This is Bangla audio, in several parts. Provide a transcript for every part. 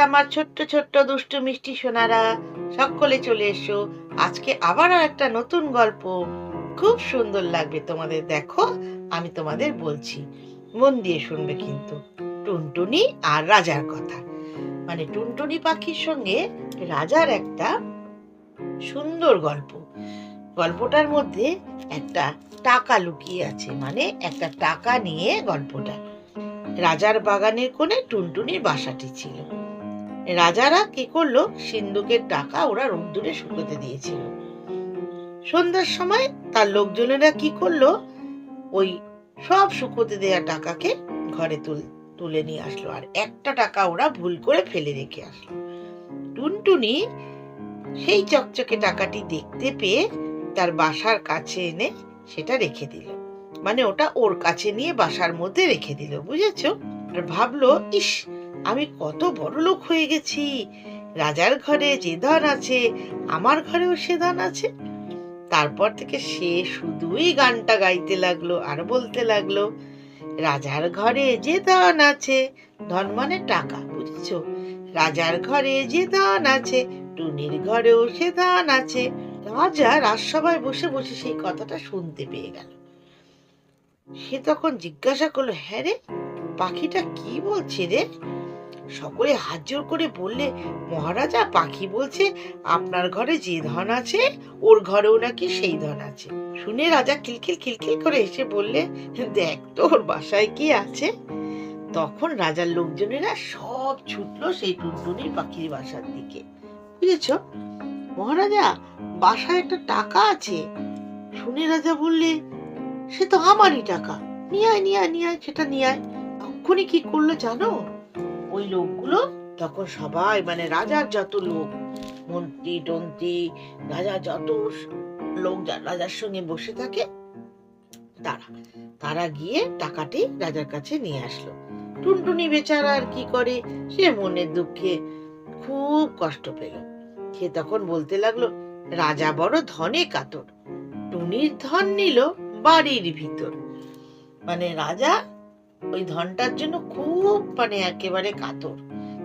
আমার ছোট্ট ছোট্ট দুষ্টু মিষ্টি সোনারা। সকলে চলে এসো। আজকে আবার একটা নতুন গল্প। খুব সুন্দর লাগবে তোমাদের, দেখো, আমি তোমাদের বলছি। মন দিয়ে শুনবে কিন্তু। টুনটুনি আর রাজার কথা। মানে টুনটুনি পাখির সঙ্গে রাজার একটা সুন্দর গল্প। গল্পটার মধ্যে একটা টাকা লুকিয়ে আছে। মানে একটা টাকা নিয়ে গল্পটা। রাজার বাগানের কোণে টুনটুনির বাসাটি ছিল। রাজারা কি করল? সিন্ধুকের টাকা ওরা রোদ্দুরে শুকোতে দিয়েছিল। সন্ধ্যার সময় তার লোকজনেরা কি করল? ওই সব শুকোতে দেওয়া টাকাকে ঘরে তুল, তুলে নিয়ে আসলো। আর একটা টাকা ওরা ভুল করে ফেলে রেখে আসলো। টুনটুনি সেই চকচকে টাকাটি দেখতে পেয়ে তার বাসার কাছে এনে সেটা রেখে দিল। মানে ওটা ওর কাছে নিয়ে বাসার মধ্যে রেখে দিল, বুঝেছ? আর ভাবলো, ইস আমি কত বড় লোক হয়ে গেছি। রাজার ঘরে যে ধন আছে, আমার ঘরেও সে ধন আছে। তারপর থেকে সে শুধুই গানটা গাইতে লাগল আর বলতে লাগল, রাজার ঘরে যে ধন আছে, ধন মানে টাকা, বুঝছ? রাজার ঘরে যে ধন আছে, টুনির ঘরেও সে ধন আছে। রাজা রাজসভায় বসে বসে সেই কথাটা শুনতে পেয়ে গেল। সে তখন জিজ্ঞাসা করল হ্যাঁ রে, পাখিটা কি বলছে রে? সকলে হাত জোর করে বললে, মহারাজা, পাখি বলছে, আপনার ঘরে যে ধন আছে, ওর ঘরেও নাকি সেই ধন আছে। শুনে রাজা খিলখিল খিলখিল করে এসে বললে, দেখ তো, ওর বাসায় কি আছে? তখন রাজার লোকজনেরা সব ছুটলো সেই টুনটুনির পাখির বাসার দিকে। বুঝেছ, মহারাজা, বাসায় একটা টাকা আছে। শুনে রাজা বললে, সে তো আমারই টাকা। নিয়ে আয় নিয়ে আয় নিয়ে আয়, সেটা নিয়ে আয়। তখনই কি করল জানো? ওই লোকগুলো তখন সবাই মানে রাজার যত লোক, মন্ত্রী, টন্ত্রী, রাজা যত লোক রাজার সঙ্গে বসে থাকে, তারা তারা গিয়ে টাকাটি রাজার কাছে নিয়ে আসলো। টুনটুনি বেচারা আর কি করে, সে মনের দুঃখে খুব কষ্ট পেল। সে তখন বলতে লাগল, রাজা বড় ধনে কাতর। টুনির ধন নিল বাড়ির ভিতর। মানে রাজা ওই ধনটার জন্য খুব মানে একেবারে কাতর।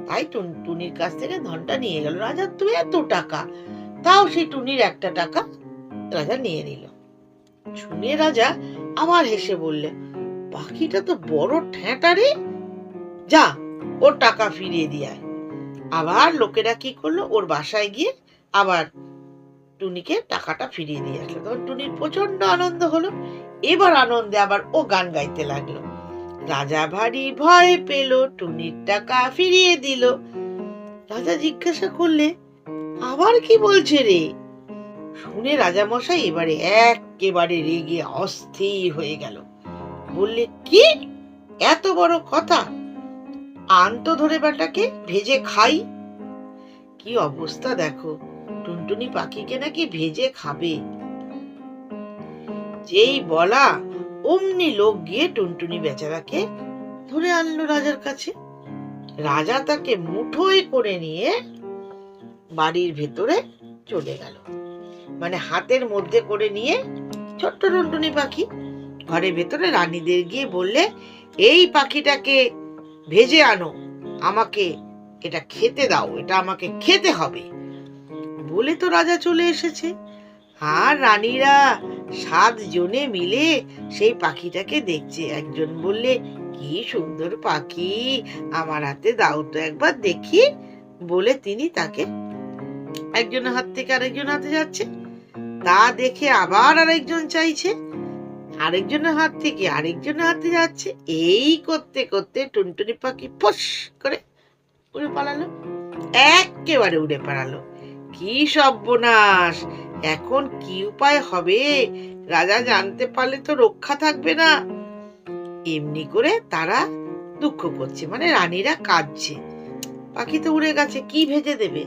তাই টুন- টুনির কাছ থেকে ধনটা নিয়ে গেল। রাজার তো এত টাকা, তাও সেই টুনির একটা টাকা রাজা নিয়ে নিল। শুনে রাজা আবার হেসে বললে পাখিটা তো বড় ঠেঁটা রে। যা, ওর টাকা ফিরিয়ে দিয়ে আবার লোকেরা কি করল, ওর বাসায় গিয়ে আবার টুনিকে টাকাটা ফিরিয়ে দিয়ে আসলো। তখন টুনির প্রচণ্ড আনন্দ হলো। এবার আনন্দে আবার ও গান গাইতে লাগল। রাজা ভারী ভয় পেল, টুনির টাকা ফিরিয়ে দিল। রাজা জিজ্ঞাসা করলে, আবার কি বলছে রে? শুনে রাজা মশাই এবারে একেবারে রেগে অস্থির হয়ে গেল। বললে, কি? এত বড় কথা? আন্ত ধরে বেটাকে ভেজে খাই? কি অবস্থা দেখো, টুনটুনি পাখিকে নাকি ভেজে খাবে? যেই বলা অমনি লোক গিয়ে টুনটুনি বেচারাকে ধরে আনলো রাজার কাছে। রাজা তাকে মুঠোয় করে নিয়ে বাড়ির ভেতরে চলে গেল। মানে হাতের মধ্যে করে নিয়ে ছোট্ট টুনটুনি পাখি ঘরের ভেতরে রানীদের গিয়ে বললে, এই পাখিটাকে ভেজে আনো, আমাকে এটা খেতে দাও, এটা আমাকে খেতে হবে। বলে তো রাজা চলে এসেছে। আর রানীরা সাত জনে মিলে সেই পাখিটাকে দেখছে। একজন বললে, কি সুন্দর পাখি, আমার হাতে দাও তো একবার দেখি। বলে তিনি তাকে একজনের হাত থেকে আরেকজন হাতে যাচ্ছে। তা দেখে আবার আরেকজন চাইছে। আরেকজনের হাত থেকে আরেকজনের হাতে যাচ্ছে। এই করতে করতে টুনটুনি পাখি ফস করে উড়ে পালালো। একেবারে উড়ে পালালো। কি সর্বনাশ! এখন কি উপায় হবে? রাজা জানতে পারলে তো রক্ষা থাকবে না। এমনি করে তারা দুঃখ করছে মানে রানীরা কাঁদছে। পাখি তো উড়ে গেছে, কি ভেজে দেবে?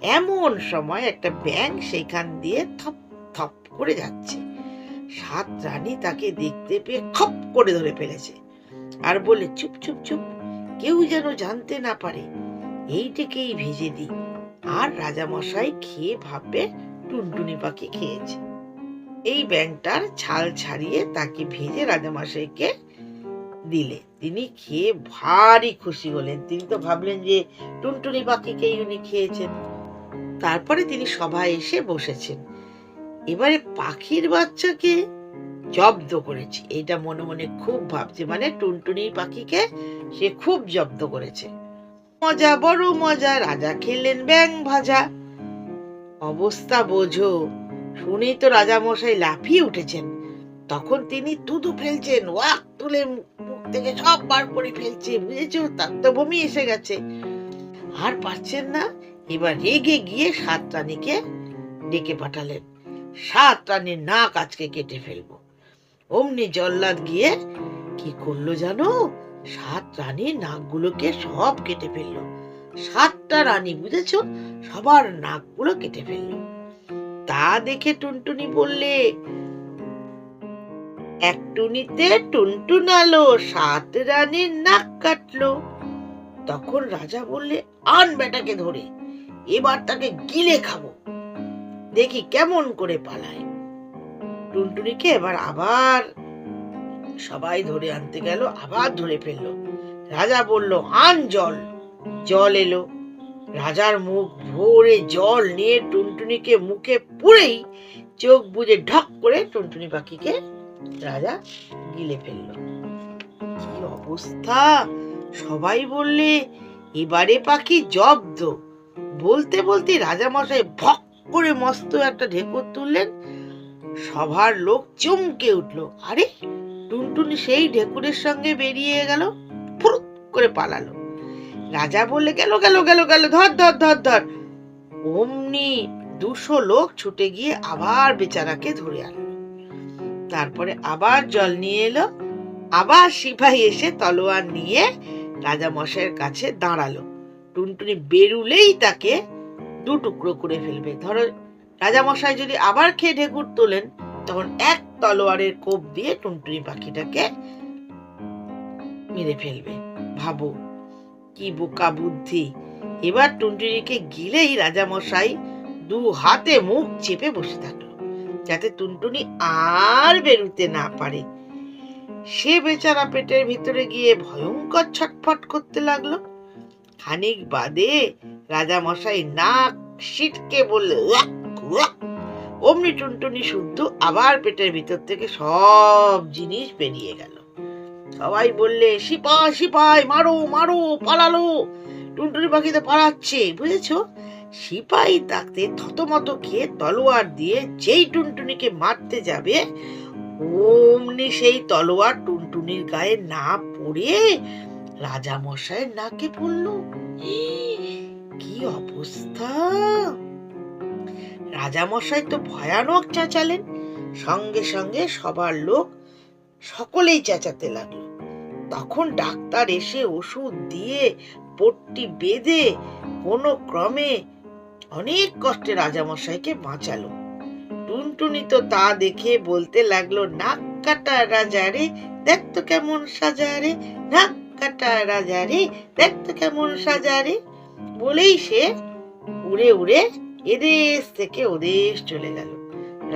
এমন সময় একটা ব্যাং সেইখান দিয়ে থপ থপ করে যাচ্ছে। সাত রানী তাকে দেখতে পেয়ে খপ করে ধরে ফেলেছে। আর বলে, চুপ চুপ চুপ, কেউ যেন জানতে না পারে। এইটাকেই ভেজে দিই। আর রাজামশাই খেয়ে ভাববে টুনটুনি পাখি খেয়েছে। এই ব্যাংটার ছাল ছাড়িয়ে তাকে ভেজে রাজামশাইকে দিলে। তিনি খেয়ে ভারী খুশি হলেন। তিনি তো ভাবলেন যে টুনটুনি পাখিকেই উনি খেয়েছেন। তারপরে তিনি সভায় এসে বসেছেন। এবারে পাখির বাচ্চাকে জব্দ করেছে। এটা মনে মনে খুব ভাবছে। মানে টুনটুনি পাখিকে সে খুব জব্দ করেছে। মজা, বড় মজা, রাজা খেলেন ব্যাং ভাজা। অবস্থা বোঝো। শুনেই তো রাজামশাই লাফিয়ে উঠেছেন। তখন তিনি তুদু ফেলছেন, ওয়াক তুলে মুখ থেকে সব বার করে ফেলছে, বুঝেছ? তার তো বমি এসে গেছে। আর পারছেন না? এবার রেগে গিয়ে সাত রানীকে ডেকে পাঠালেন। সাত রানীর নাক আজকে কেটে ফেলব। অমনি জল্লাদ গিয়ে কি করল জানো? সাত রানীর নাকগুলোকে সব কেটে ফেলল। সাতটা রানী বুঝেছ? সবার নাকগুলো কেটে ফেলল। তা দেখে টুনটুনি বললে, এক টুনিতে টুনটুন আলো, সাত রানীর নাক কাটলো। তখন রাজা বললে, আন বেটাকে ধরে, এবার তাকে গিলে খাব। দেখি কেমন করে পালায়। টুনটুনিকে এবার আবার সবাই ধরে আনতে গেল, আবার ধরে ফেলল। রাজা বলল, আন জল। জল এলো। রাজার মুখ ভরে জল নিয়ে টুনটুনিকে মুখে পুরেই চোখ বুজে ঢক করে টুনটুনি পাখিকে রাজা গিলে ফেলল। কি অবস্থা? সবাই বললে, এবারে পাখি জব্দ। বলতে বলতে রাজা মশাই ভক করে মস্ত একটা ঢেকুর তুললেন। সবার লোক চমকে উঠল। আরে, টুনটুনি সেই ঢেকুরের সঙ্গে বেরিয়ে গেল, ফুরুত করে পালালো। রাজা বললে গেল গেল গেল গেল, ধর ধর ধর ধর। অমনি দুশো লোক ছুটে গিয়ে আবার বেচারাকে ধরে আনলো। তারপরে আবার জল নিয়ে এলো, আবার সিপাহী এসে তলোয়ার নিয়ে রাজা মশাইয়ের কাছে দাঁড়াল। টুনটুনি বেরুলেই তাকে দু টুকরো করে ফেলবে। ধরো রাজা মশাই যদি আবার খেয়ে ঢেকুর তোলেন, তখন এক তলোয়ারের কোপ দিয়ে টুনটুনি পাখিটাকে মেরে ফেলবে। ভাবো কি বোকা বুদ্ধি? এবার টুনটুনিকে গিলেই রাজামশাই দু হাতে মুখ চেপে বসে থাকল, যাতে টুনটুনি আর বেরুতে না পারে। সে বেচারা পেটের ভিতরে গিয়ে ভয়ঙ্কর ছটফট করতে লাগল। খানিক বাদে রাজা মশাই নাক সিটকে বললে। অমনি টুনটুনি শুদ্ধ আবার পেটের ভিতর থেকে সব জিনিস বেরিয়ে গেল। সবাই বললে, সিপাই সিপাই, মারো মারো, পালালো। টুনটুনি পাখি তো পালাচ্ছে, বুঝেছ? সিপাই তাকে থতমত খেয়ে তলোয়ার দিয়ে যেই টুনটুনিকে মারতে যাবে, অমনি সেই তলোয়ার টুনটুনির গায়ে না পড়ে রাজা মশাইয়ের নাকে পড়ল। কি অবস্থা? রাজা মশাই তো ভয়ানক চেঁচালেন। সঙ্গে সঙ্গে সবার লোক সকলেই চেঁচাতে লাগল। তখন ডাক্তার এসে ওষুধ দিয়ে পট্টি বেঁধে কোনো ক্রমে অনেক কষ্টে রাজামশাইকে বাঁচালো। টুনটুনি তো তা দেখে বলতে লাগল, নাক কাটা রাজা রে, দেখ তো কেমন সাজা রে, নাক কাটা রাজা রে, দেখ তো কেমন সাজা রে। বলেই সে উড়ে উড়ে এদেশ থেকে ওদেশ চলে গেল।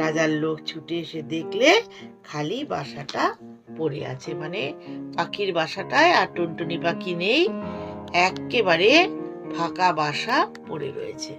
রাজার লোক ছুটে এসে দেখলে খালি বাসাটা পড়ে আছে। মানে পাখির বাসাটায় আর টুনটুনি পাখি নেই। একেবারে ফাঁকা বাসা পড়ে রয়েছে।